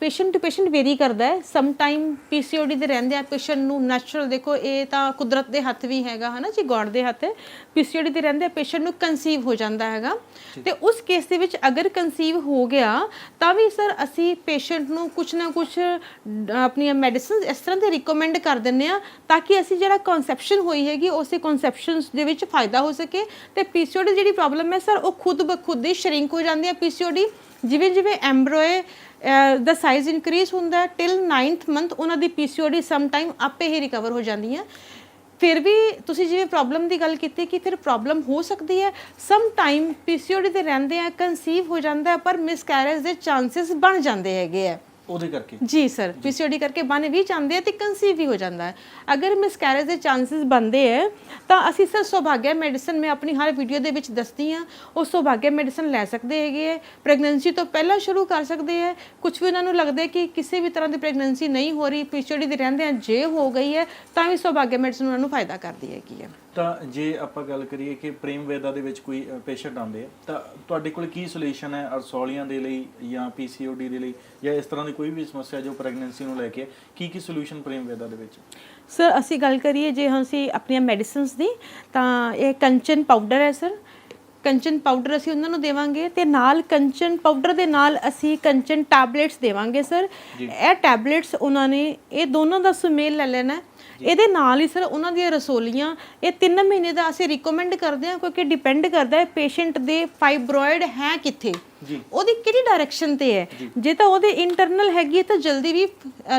ਪੇਸ਼ੈਂਟ ਟੂ ਪੇਸ਼ੈਂਟ ਵੇਰੀ ਕਰਦਾ ਹੈ। ਸਮ ਟਾਈਮ ਪੀਸੀਓਡੀ ਦੇ ਰਹਿੰਦੇ ਆ ਪੇਸ਼ੈਂਟ ਨੂੰ ਨੈਚੁਰਲ ਦੇਖੋ ਇਹ ਤਾਂ ਕੁਦਰਤ ਦੇ ਹੱਥ ਵੀ ਹੈਗਾ ਹਨਾ ਜੀ ਗੋਡ ਦੇ ਹੱਥ। ਪੀਸੀਓਡੀ ਦੇ ਰਹਿੰਦੇ ਪੇਸ਼ੈਂਟ ਨੂੰ ਕਨਸੀਵ ਹੋ ਜਾਂਦਾ ਹੈਗਾ। ਤੇ ਉਸ ਕੇਸ ਦੇ ਵਿੱਚ ਅਗਰ ਕਨਸੀਵ ਹੋ ਗਿਆ ਤਾਂ ਵੀ ਸਰ ਅਸੀਂ ਪੇਸ਼ੈਂਟ ਨੂੰ ਕੁਝ ਨਾ ਕੁਝ ਆਪਣੀਆਂ ਮੈਡੀਸਿਨਸ ਇਸ ਤਰ੍ਹਾਂ ਦੇ ਰਿਕਮੈਂਡ ਕਰ ਦਿੰਨੇ ਆ ਤਾਂ ਕਿ ਅਸੀਂ ਜਿਹੜਾ ਕਨਸੈਪਸ਼ਨ ਹੋਈ ਹੈਗੀ ਉਸੇ ਕਨਸੈਪਸ਼ਨਸ ਦੇ ਵਿੱਚ ਫਾਇਦਾ ਹੋ ਸਕੇ। ਤੇ ਪੀਸੀਓਡੀ ਜਿਹੜੀ ਪ੍ਰੋਬਲਮ ਹੈ ਸਰ ਉਹ ਖੁਦ ਬ ਖੁਦ ਹੀ ਸ਼ਰਿੰਕ ਹੋ ਜਾਂਦੀ ਹੈ। ਪੀਸੀਓਡੀ ਜਿਵੇਂ ਜਿਵੇਂ ਐਮਬ੍ਰੋਏ ਦਾ ਸਾਈਜ਼ ਇਨਕਰੀਜ਼ ਹੁੰਦਾ ਟਿਲ 9th ਮੰਥ ਉਹਨਾਂ ਦੀ ਪੀਸੀਓਡੀ ਸਮ ਟਾਈਮ ਆਪੇ ਹੀ ਰਿਕਵਰ ਹੋ ਜਾਂਦੀ ਹੈ ਫਿਰ ਵੀ ਤੁਸੀਂ ਜਿਵੇਂ ਪ੍ਰੋਬਲਮ ਦੀ ਗੱਲ ਕੀਤੀ ਕਿ ਫਿਰ ਪ੍ਰੋਬਲਮ ਹੋ ਸਕਦੀ ਹੈ ਸਮ ਟਾਈਮ ਪੀਸੀਓਡੀ ਤੇ ਰਹਿੰਦੇ ਆ ਕਨਸੀਵ ਹੋ ਜਾਂਦਾ ਪਰ ਮਿਸਕੈਰੇਜ ਦੇ ਚਾਂਸਸ ਬਣ ਜਾਂਦੇ ਹੈਗੇ ਆ। ਉਹਦੇ ਕਰਕੇ। ਜੀ ਸਰ ਪੀਸੀਓਡੀ ਕਰਕੇ ਬਣ ਵੀ ਜਾਂਦੇ ਆ ਤੇ ਕਨਸੀਵ ਵੀ ਹੋ ਜਾਂਦਾ ਹੈ। ਅਗਰ ਮਿਸਕੈਰੇਜ ਦੇ ਚਾਂਸਸ ਬੰਦੇ ਹੈ ਤਾਂ ਅਸੀਂ ਸਰ ਸੁਭਾਗਿਆ ਮੈਡੀਸਨ ਮੈਂ ਆਪਣੀ ਹਰ ਵੀਡੀਓ ਦੇ ਵਿੱਚ ਦੱਸਦੀ ਆ ਉਹ ਸੁਭਾਗਿਆ ਮੈਡੀਸਨ ਲੈ ਸਕਦੇ ਹੈਗੇ ਹੈ ਪ੍ਰੈਗਨੈਂਸੀ ਤੋਂ ਪਹਿਲਾਂ ਸ਼ੁਰੂ ਕਰ ਸਕਦੇ ਹੈ ਕੁਝ ਵੀ ਉਹਨਾਂ ਨੂੰ ਲੱਗਦਾ ਕਿ ਕਿਸੇ ਵੀ ਤਰ੍ਹਾਂ ਦੀ ਪ੍ਰੈਗਨੈਂਸੀ ਨਹੀਂ ਹੋ ਰਹੀ ਪੀਸੀਓਡੀ ਦੇ ਰਹਿੰਦੇ ਆ ਜੇ ਹੋ ਗਈ ਹੈ ਤਾਂ ਵੀ ਸੁਭਾਗਿਆ ਮੈਡੀਸਨ ਉਹਨਾਂ ਨੂੰ ਫਾਇਦਾ ਕਰਦੀ ਹੈਗੀ ਹੈ ਤਾਂ ਜੇ ਆਪਾਂ ਗੱਲ ਕਰੀਏ ਕਿ ਪ੍ਰੇਮ ਵੇਦਾ ਦੇ ਵਿੱਚ ਕੋਈ ਪੇਸ਼ੈਂਟ ਆਉਂਦੇ ਆ ਤਾਂ ਤੁਹਾਡੇ ਕੋਲ ਕੀ ਸੋਲੂਸ਼ਨ ਹੈ ਰਸੌਲੀਆਂ ਦੇ ਲਈ ਜਾਂ ਪੀਸੀਓਡੀ ਦੇ ਲਈ ਜਾਂ ਇਸ ਤਰ੍ਹਾਂ ਦੀ ਕੋਈ ਵੀ ਸਮੱਸਿਆ ਜੋ ਪ੍ਰੈਗਨੈਂਸੀ ਨੂੰ ਲੈ ਕੇ ਹੈ, ਕੀ ਕੀ ਸੋਲੂਸ਼ਨ ਪ੍ਰੇਮ ਵੇਦਾ ਦੇ ਵਿੱਚ? ਸਰ ਅਸੀਂ ਗੱਲ ਕਰੀਏ ਜੇ ਹੁਣ ਅਸੀਂ ਆਪਣੀਆਂ ਮੈਡੀਸਿਨਸ ਦੀ ਤਾਂ ਇਹ ਕੰਚਨ ਪਾਊਡਰ ਹੈ ਸਰ। ਕੰਚਨ ਪਾਊਡਰ ਅਸੀਂ ਉਹਨਾਂ ਨੂੰ ਦੇਵਾਂਗੇ ਤੇ ਨਾਲ ਕੰਚਨ ਪਾਊਡਰ ਦੇ ਨਾਲ ਅਸੀਂ ਕੰਚਨ ਟੈਬਲੇਟਸ ਦੇਵਾਂਗੇ ਸਰ। ਇਹ ਟੈਬਲੇਟਸ ਉਹਨਾਂ ਨੇ ਇਹ ਦੋਨੋਂ ਦਾ ਸੁਮੇਲ ਲੈ ਲੈਣਾ ਹੈ। ਇਹਦੇ ਨਾਲ ਹੀ ਸਰ ਉਹਨਾਂ ਦੀਆਂ ਰਸੋਲੀਆਂ, ਇਹ 3 ਮਹੀਨੇ ਦਾ ਅਸੀਂ ਰਿਕਮੈਂਡ ਕਰਦੇ ਹਾਂ ਕਿਉਂਕਿ ਡਿਪੈਂਡ ਕਰਦਾ ਹੈ ਪੇਸ਼ੈਂਟ ਦੇ ਫਾਈਬਰੋਇਡ ਹੈ ਕਿੱਥੇ। ਉਹਦੀ ਕਿਹੜੀ ਡਾਇਰੈਕਸ਼ਨ ਤੇ ਹੈ? ਜੇ। ਤਾਂ ਉਹਦੇ ਇੰਟਰਨਲ ਹੈਗੀ ਤਾਂ ਜਲਦੀ ਵੀ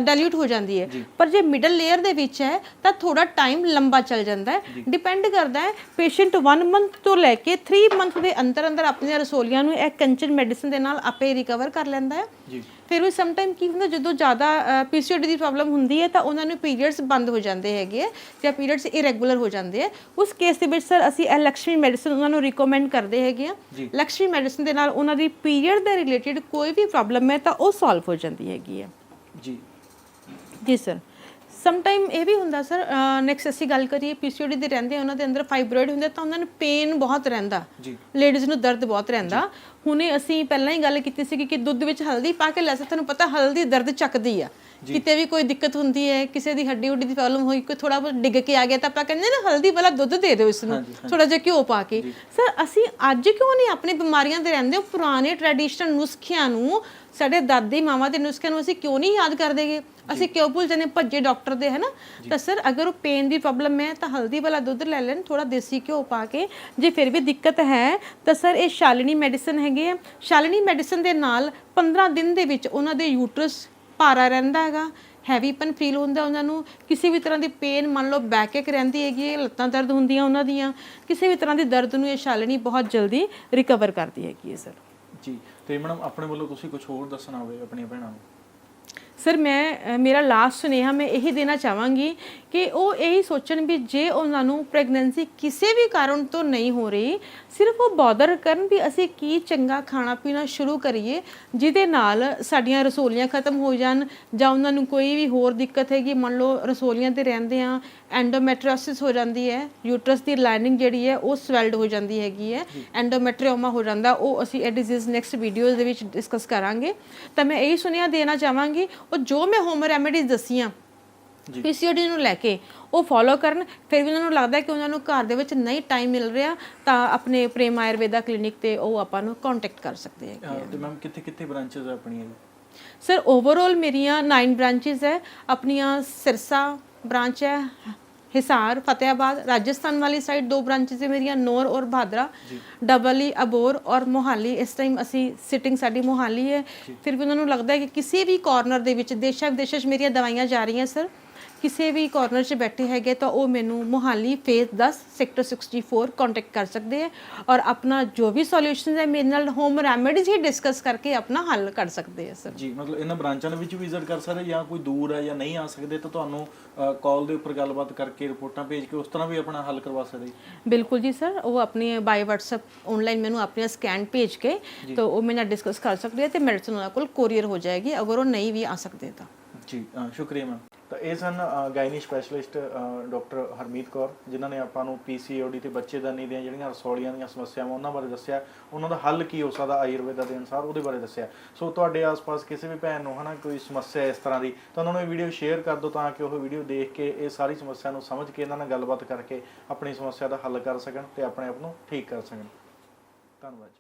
ਡਾਇਲੂਟ ਹੋ ਜਾਂਦੀ ਹੈ। ਪਰ ਜੇ ਮਿਡਲ ਲੇਅਰ ਦੇ ਵਿੱਚ ਹੈ ਤਾਂ ਥੋੜਾ ਟਾਈਮ ਲੰਬਾ ਚੱਲ ਜਾਂਦਾ ਹੈ। ਡਿਪੈਂਡ ਕਰਦਾ ਹੈ ਪੇਸ਼ੈਂਟ 1 ਮੰਥ ਤੋਂ ਲੈ ਕੇ 3 ਮੰਥ ਦੇ ਅੰਦਰ ਅੰਦਰ ਆਪਣੀਆਂ ਰਸੋਲੀਆਂ ਨੂੰ ਇਹ ਕੰਚਨ ਮੈਡੀਸਿਨ ਦੇ ਨਾਲ ਆਪੇ ਰਿਕਵਰ ਕਰ ਲੈਂਦਾ ਹੈ। ਜੀ। ਫਿਰ ਵੀ ਸਮ ਟਾਈਮ ਕੀ ਹੁੰਦਾ ਜਦੋਂ ਜ਼ਿਆਦਾ ਪੀਸੀਓਡੀ ਦੀ ਪ੍ਰੋਬਲਮ ਹੁੰਦੀ ਹੈ ਤਾਂ ਉਹਨਾਂ ਨੂੰ ਪੀਰੀਅਡਸ ਬੰਦ ਹੋ ਜਾਂਦੇ ਹੈਗੇ ਜਾਂ ਪੀਰੀਅਡਸ ਇਰੈਗੂਲਰ ਹੋ ਜਾਂਦੇ ਹੈ। ਉਸ ਕੇਸ ਦੇ ਵਿੱਚ ਸਰ ਅਸੀਂ ਇਹ ਲਕਸ਼ਮੀ ਮੈਡੀਸਨ ਉਹਨਾਂ ਨੂੰ ਰეკਮੈਂਡ ਕਰਦੇ ਹੈਗੇ ਆ ਲਕਸ਼ਮੀ ਮੈਡੀਸਨ ਦੇ ਨਾਲ ਉਹਨਾਂ ਦੀ ਪੀਰੀਅਡ ਦੇ ਰਿਲੇਟਡ ਕੋਈ ਵੀ ਪ੍ਰੋਬਲਮ ਹੈ ਤਾਂ ਉਹ ਸੋਲਵ ਹੋ ਜਾਂਦੀ ਹੈਗੀ ਹੈ। ਜੀ। ਜੀ ਸਰ ਸਮ ਟਾਈਮ ਇਹ ਵੀ ਹੁੰਦਾ ਸਰ ਨੈਕਸਟ ਅਸੀਂ ਗੱਲ ਕਰੀਏ ਪੀਸੀਓਡੀ ਦੇ ਰਹਿੰਦੇ ਉਹਨਾਂ ਦੇ ਅੰਦਰ ਫਾਈਬਰੋਇਡ ਹੁੰਦੇ ਤਾਂ ਉਹਨਾਂ ਨੂੰ ਪੇਨ ਬਹੁਤ ਰਹਿੰਦਾ। ਜੀ। ਲੇਡੀਜ਼ ਨੂੰ ਦਰਦ ਬਹੁਤ ਰਹਿੰਦਾ। ਹੁਣੇ ਅਸੀਂ ਪਹਿਲਾਂ ਹੀ ਗੱਲ ਕੀਤੀ ਸੀ ਕਿ ਦੁੱਧ ਵਿੱਚ ਹਲਦੀ ਪਾ ਕੇ ਲੈ ਸਕਦੇ ਤੁਹਾਨੂੰ ਪਤਾ ਹਲਦੀ ਦਰਦ ਚੱਕਦੀ ਆ। ਕਿਤੇ ਵੀ ਕੋਈ ਦਿੱਕਤ ਹੁੰਦੀ ਹੈ ਕਿਸੇ ਦੀ ਹੱਡੀ ਹੁੱਡੀ ਦੀ ਪ੍ਰੋਬਲਮ ਹੋਈ ਕੋਈ ਥੋੜਾ ਬਹੁਤ ਡਿੱਗ ਕੇ ਆ ਗਿਆ ਤਾਂ ਆਪਾਂ ਕਹਿੰਦੇ ਨਾ ਹਲਦੀ ਵਾਲਾ ਦੁੱਧ ਦੇ ਦਿਓ ਇਸ ਨੂੰ ਥੋੜਾ ਜਿਹਾ ਘਿਓ ਪਾ ਕੇ। ਸਰ ਅਸੀਂ ਅੱਜ ਕਿਉਂ ਨਹੀਂ ਆਪਣੀ ਬਿਮਾਰੀਆਂ ਦੇ ਰਹਿੰਦੇ ਪੁਰਾਣੇ ਟ੍ਰੈਡੀਸ਼ਨਲ ਨੁਸਖਿਆਂ ਨੂੰ ਸਾਡੇ ਦਾਦੀ ਮਾਵਾਂ ਦੇ ਨੁਸਖਿਆਂ ਨੂੰ ਅਸੀਂ ਕਿਉਂ ਨਹੀਂ ਯਾਦ ਕਰਦੇਗੇ? ਅਸੀਂ ਕਿਉਂ ਭੁੱਲ ਜਾਂਦੇ ਭੱਜੇ ਡਾਕਟਰ ਦੇ ਹੈ ਨਾ ਤਾਂ ਸਰ ਅਗਰ ਉਹ ਪੇਨ ਦੀ ਪ੍ਰੋਬਲਮ ਹੈ ਤਾਂ ਹਲਦੀ ਵਾਲਾ ਦੁੱਧ ਲੈ ਲੈਣ ਥੋੜਾ ਦੇਸੀ ਘਿਓ ਪਾ ਕੇ। ਜੇ ਫਿਰ ਵੀ ਦਿੱਕਤ ਹੈ ਤਾਂ ਸਰ ਇਹ ਸ਼ਾਲਿਨੀ ਮੈਡੀਸਨ ਹੈਗੇ ਆ। ਸ਼ਾਲਿਨੀ ਮੈਡੀਸਨ ਦੇ ਨਾਲ 15 ਦਿਨ ਦੇ ਵਿੱਚ ਉਹਨਾਂ ਦੇ ਯੂਟਰਸ ਭਾਰਾ ਰਹਿੰਦਾ ਹੈਗਾ। ਹੈਵੀਪਨ ਫੀਲ ਹੁੰਦਾ ਉਹਨਾਂ ਨੂੰ। ਕਿਸੇ ਵੀ ਤਰ੍ਹਾਂ ਦੀ ਪੇਨ ਮੰਨ ਲਓ ਬੈਕ ਇੱਕ ਰਹਿੰਦੀ ਹੈਗੀ ਲੱਤਾਂ ਦਰਦ ਹੁੰਦੀਆਂ ਉਹਨਾਂ ਦੀਆਂ। ਕਿਸੇ ਵੀ ਤਰ੍ਹਾਂ ਦੀ ਦਰਦ ਨੂੰ ਇਹ ਸ਼ਾਲਿਨੀ ਬਹੁਤ ਜਲਦੀ ਰਿਕਵਰ ਕਰਦੀ ਹੈਗੀ ਹੈ ਸਰ। ਜੀ। ਤੇ ਮੈਡਮ ਆਪਣੇ ਵੱਲੋਂ ਤੁਸੀਂ ਕੁਝ ਹੋਰ ਦੱਸਣਾ ਹੋਵੇ ਆਪਣੀਆਂ ਭੈਣਾਂ ਨੂੰ? ਸਰ ਮੈਂ ਮੇਰਾ ਲਾਸਟ ਸੁਨੇਹਾ ਮੈਂ ਇਹੀ ਦੇਣਾ ਚਾਹਾਂਗੀ ਕਿ ਉਹ ਇਹੀ ਸੋਚਣ ਵੀ ਜੇ ਉਹਨਾਂ ਨੂੰ ਪ੍ਰੈਗਨੈਂਸੀ ਕਿਸੇ ਵੀ ਕਾਰਨ ਤੋਂ ਨਹੀਂ ਹੋ ਰਹੀ ਸਿਰਫ ਉਹ ਬੌਦਰ ਕਰਨ ਵੀ ਅਸੀਂ ਕੀ ਚੰਗਾ ਖਾਣਾ ਪੀਣਾ ਸ਼ੁਰੂ ਕਰੀਏ ਜਿਹਦੇ ਨਾਲ ਸਾਡੀਆਂ ਰਸੋਲੀਆਂ ਖਤਮ ਹੋ ਜਾਣ ਜਾਂ ਉਹਨਾਂ ਨੂੰ ਕੋਈ ਵੀ ਹੋਰ ਦਿੱਕਤ ਹੈਗੀ ਮੰਨ ਲਓ ਰਸੋਲੀਆਂ ਤੇ ਰਹਿੰਦੇ ਆ ਐਂਡੋਮੈਟ੍ਰਿਓਸਿਸ ਹੋ ਜਾਂਦੀ ਹੈ ਯੂਟਰਸ ਦੀ ਲਾਈਨਿੰਗ ਜਿਹੜੀ ਹੈ ਉਹ ਸਵੈਲਡ ਹੋ ਜਾਂਦੀ ਹੈਗੀ ਹੈ ਐਂਡੋਮੈਟ੍ਰੀਓਮਾ ਹੋ ਜਾਂਦਾ ਉਹ ਅਸੀਂ ਇਹ ਡਿਜ਼ੀਜ਼ ਨੈਕਸਟ ਵੀਡੀਓਜ਼ ਦੇ ਵਿੱਚ ਡਿਸਕਸ ਕਰਾਂਗੇ। ਤਾਂ ਮੈਂ ਇਹੀ ਸੁਨੇਹਾ ਦੇਣਾ ਚਾਹਾਂਗੀ ਉਹ ਜੋ ਮੈਂ ਹੋਮ ਰੈਮੇਡੀਜ਼ ਦਸੀਆਂ ਜੀ। ਪੀਸੀਓਡੀ ਨੂੰ ਲੈ ਕੇ ਉਹ ਫੋਲੋ ਕਰਨ ਫਿਰ ਵੀ ਉਹਨਾਂ ਨੂੰ ਲੱਗਦਾ ਕਿ ਉਹਨਾਂ ਨੂੰ ਘਰ ਦੇ ਵਿੱਚ ਨਹੀਂ ਟਾਈਮ ਮਿਲ ਰਿਹਾ ਤਾਂ ਆਪਣੇ ਪ੍ਰੇਮ ਆਯੁਰਵੇਦਾ ਕਲੀਨਿਕ ਤੇ ਉਹ ਆਪਾਂ ਨੂੰ ਕੰਟੈਕਟ ਕਰ ਸਕਦੇ ਹੈ ਅਹ ਤੇ ਮੈਮ ਕਿੱਥੇ ਕਿੱਥੇ ਬ੍ਰਾਂਚਸ ਆ ਆਪਣੀਆਂ ਸਰ ਓਵਰਆਲ ਮੇਰੀਆਂ 9 ਬ੍ਰਾਂਚੇਸ ਹੈ ਆਪਣੀਆਂ ਸਿਰਸਾ ਬ੍ਰਾਂਚ ਹੈ ਹਿਸਾਰ ਫਤਿਆਬਾਦ ਰਾਜਸਥਾਨ ਵਾਲੀ ਸਾਈਡ ਦੋ ਬ੍ਰਾਂਚੇਸ ਹੈ ਮੇਰੀਆਂ ਨੌਰ ਔਰ ਭਾਦਰਾ ਡਬਲੀ ਅਬੋਰ ਔਰ ਮੋਹਾਲੀ ਇਸ ਟਾਈਮ ਅਸੀਂ ਸਿਟਿੰਗ ਸਾਡੀ ਮੋਹਾਲੀ ਹੈ ਫਿਰ ਵੀ ਉਹਨਾਂ ਨੂੰ ਲੱਗਦਾ ਹੈ ਕਿ ਕਿਸੇ ਵੀ ਕਾਰਨਰ ਦੇ ਵਿੱਚ ਦੇਸ਼ਾਂ ਵਿਦੇਸ਼ਾਂ 'ਚ ਮੇਰੀਆਂ ਦਵਾਈਆਂ ਜਾ ਰਹੀਆਂ ਸਰ ਕਿਸੇ ਵੀ ਕਾਰਨਰ 'ਚ ਬੈਠੇ ਹੈਗੇ ਤਾਂ ਉਹ ਮੈਨੂੰ ਮੋਹਾਲੀ ਫੇਜ਼ 10 ਸੈਕਟਰ 64 ਕੰਟੈਕਟ ਕਰ ਸਕਦੇ ਹੈ ਔਰ ਆਪਣਾ ਜੋ ਵੀ ਸੋਲੂਸ਼ਨਸ ਹੈ ਮੇਰੇ ਨਾਲ ਹੋਮ ਰੈਮੇਡੀਜ਼ ਹੀ ਡਿਸਕਸ ਕਰਕੇ ਆਪਣਾ ਹੱਲ ਕਰ ਸਕਦੇ ਹੈ ਸਰ ਜੀ ਮਤਲਬ ਇਹਨਾਂ ਬ੍ਰਾਂਚਾਂ ਦੇ ਵਿੱਚ ਵਿਜ਼ਿਟ ਕਰ ਸਕਦੇ ਜਾਂ ਕੋਈ ਦੂਰ ਹੈ ਜਾਂ ਨਹੀਂ ਆ ਸਕਦੇ ਤਾਂ ਤੁਹਾਨੂੰ ਕਾਲ ਦੇ ਉੱਪਰ ਗੱਲਬਾਤ ਕਰਕੇ ਰਿਪੋਰਟਾਂ ਭੇਜ ਕੇ ਉਸ ਤਰ੍ਹਾਂ ਵੀ ਆਪਣਾ ਹੱਲ ਕਰਵਾ ਸਕਦੇ। ਬਿਲਕੁਲ ਜੀ ਸਰ ਉਹ ਆਪਣੀ ਬਾਈ WhatsApp ਆਨਲਾਈਨ ਮੈਨੂੰ ਆਪਣੀਆਂ ਸਕੈਨ ਭੇਜ ਕੇ ਤਾਂ ਉਹ ਮੇਰੇ ਨਾਲ ਡਿਸਕਸ ਕਰ ਸਕਦੇ ਤੇ ਮੈਡੀਸਨ ਉਹਨਾਂ ਕੋਲ ਕੋਰੀਅਰ ਹੋ ਜਾਏਗੀ ਅਗਰ ਉਹ ਨਹੀਂ ਵੀ ਆ ਸਕਦੇ ਤਾਂ। ਜੀ ਸ਼ੁਕਰੀਆ ਮੈਮ ਤਾਂ ਇਹ ਸਨ gynae specialist doctor Harmeet Kaur, ਜਿਨ੍ਹਾਂ ਨੇ ਆਪਾਂ ਨੂੰ ਪੀਸੀਓਡੀ ਤੇ ਬੱਚੇਦਾਨੀ ਦੀਆਂ ਜਿਹੜੀਆਂ ਰਸੌਲੀਆਂ ਦੀਆਂ ਸਮੱਸਿਆਵਾਂ ਉਹਨਾਂ ਬਾਰੇ ਦੱਸਿਆ। ਉਹਨਾਂ ਦਾ ਹੱਲ ਕੀ ਹੋ ਸਕਦਾ ਆਯੁਰਵੇਦਾ ਦੇ ਅਨੁਸਾਰ, ਉਹਦੇ ਬਾਰੇ ਦੱਸਿਆ। ਸੋ ਤੁਹਾਡੇ ਆਸ-ਪਾਸ ਕਿਸੇ ਵੀ ਭੈਣ ਨੂੰ ਹਨਾ ਕੋਈ ਸਮੱਸਿਆ ਇਸ ਤਰ੍ਹਾਂ ਦੀ, ਤਾਂ ਉਹਨਾਂ ਨੂੰ ਇਹ ਵੀਡੀਓ ਸ਼ੇਅਰ ਕਰ ਦਿਓ ਤਾਂ ਕਿ ਉਹ ਵੀਡੀਓ ਦੇਖ ਕੇ ਇਹ ਸਾਰੀ ਸਮੱਸਿਆ ਨੂੰ ਸਮਝ ਕੇ ਇਹਨਾਂ ਨਾਲ ਗੱਲਬਾਤ ਕਰਕੇ ਆਪਣੀ ਸਮੱਸਿਆ ਦਾ ਹੱਲ ਕਰ ਸਕਣ ਤੇ ਆਪਣੇ ਆਪ ਨੂੰ ਠੀਕ ਕਰ ਸਕਣ। ਧੰਨਵਾਦ ਜੀ।